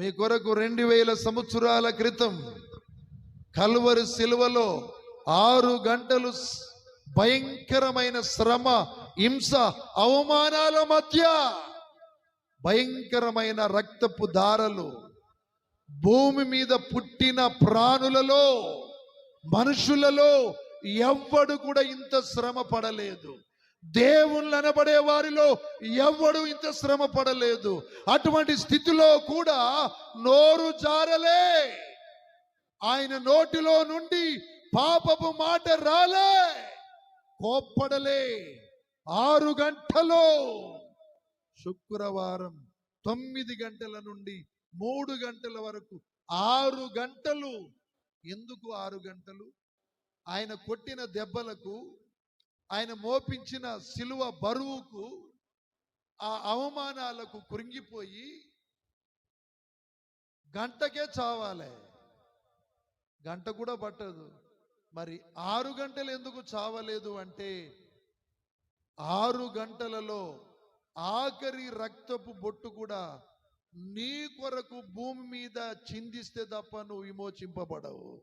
మీ కొరకు రెండు వేల సంవత్సరాల క్రితం కలువరి శిలువలో ఆరు గంటలు భయంకరమైన శ్రమ హింస అవమానాల మధ్య భయంకరమైన రక్తపు దారలు భూమి మీద పుట్టిన ప్రాణులలో మనుషులలో ఎవ్వడు కూడా ఇంత శ్రమ పడలేదు. దేవుళ్ళు అనబడే వారిలో ఎవడు ఇంత శ్రమ పడలేదు. అటువంటి స్థితిలో కూడా నోరు జారలే. ఆయన నోటిలో నుండి పాపపు మాట రాలే. కోప్పడలే. ఆరు గంటలో శుక్రవారం తొమ్మిది గంటల నుండి మూడు గంటల వరకు ఆరు గంటలు. ఎందుకు ఆరు గంటలు? ఆయన కొట్టిన దెబ్బలకు ఆయన మోపించిన సిలువ బరువుకు ఆ అవమానాలకు కృంగిపోయి గంటకే చావాలే. గంట కూడా పట్టదు. మరి ఆరు గంటలు ఎందుకు చావలేదు అంటే ఆరు గంటలలో ఆఖరి రక్తపు బొట్టు కూడా నీ కొరకు భూమి మీద చిందిస్తే తప్ప నువ్వు విమోచింపబడవు.